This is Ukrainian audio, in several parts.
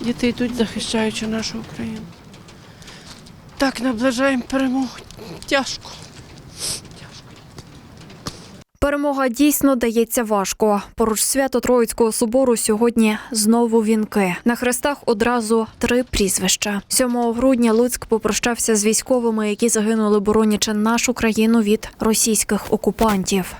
Діти йдуть, захищаючи нашу Україну. Так наближаємо перемогу. Тяжко. Перемога дійсно дається важко. Поруч свято Троїцького собору сьогодні знову вінки. На хрестах одразу три прізвища. 7 грудня Луцьк попрощався з військовими, які загинули, боронячи нашу країну від російських окупантів.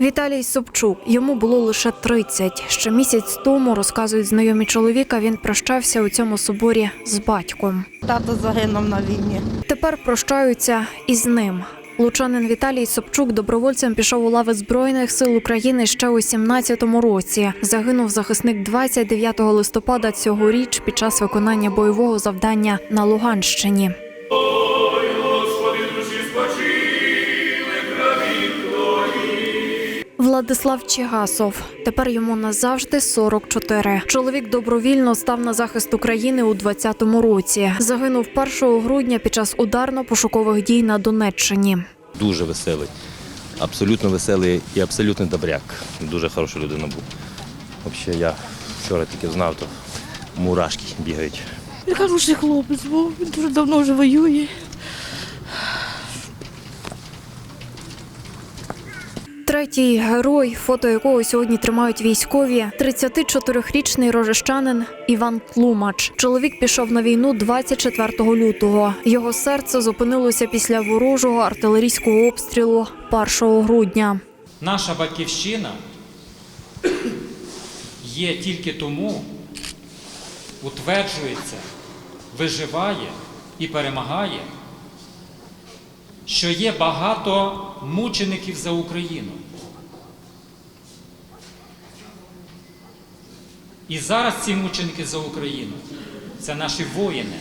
Віталій Собчук йому було лише 30. Ще місяць тому розказують знайомі чоловіка. Він прощався у цьому соборі з батьком. Тато загинув на війні. Тепер прощаються із ним. Лучанин Віталій Собчук добровольцем пішов у лави Збройних сил України ще у 17-му році. Загинув захисник 29 листопада цьогоріч під час виконання бойового завдання на Луганщині. Владислав Чигасов. Тепер йому назавжди 44. Чоловік добровільно став на захист України у 20-му році. Загинув 1 грудня під час ударно-пошукових дій на Донеччині. дуже веселий, абсолютно веселий і абсолютно добряк. Дуже хороша людина був. Взагалі, я вчора тільки знав, то мурашки бігають. Він хороший хлопець був, він дуже давно вже воює. Третій герой, фото якого сьогодні тримають військові, 34-річний рожещанин Іван Тлумач. Чоловік пішов на війну 24 лютого. Його серце зупинилося після ворожого артилерійського обстрілу 1 грудня. Наша батьківщина є тільки тому, утверджується, виживає і перемагає, що є багато мучеників за Україну. І зараз ці мученики за Україну це наші воїни,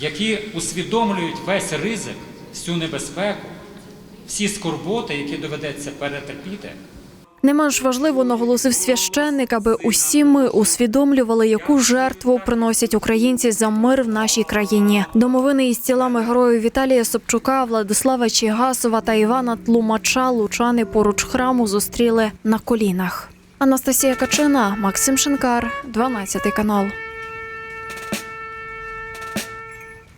які усвідомлюють весь ризик, всю небезпеку, всі скорботи, які доведеться перетерпіти. Не менш важливо наголосив священник, аби усі ми усвідомлювали, яку жертву приносять українці за мир в нашій країні. Домовини із тілами героїв Віталія Собчука, Владислава Чігасова та Івана Тлумача лучани поруч храму зустріли на колінах. Анастасія Качина, Максим Шинкар, 12 канал.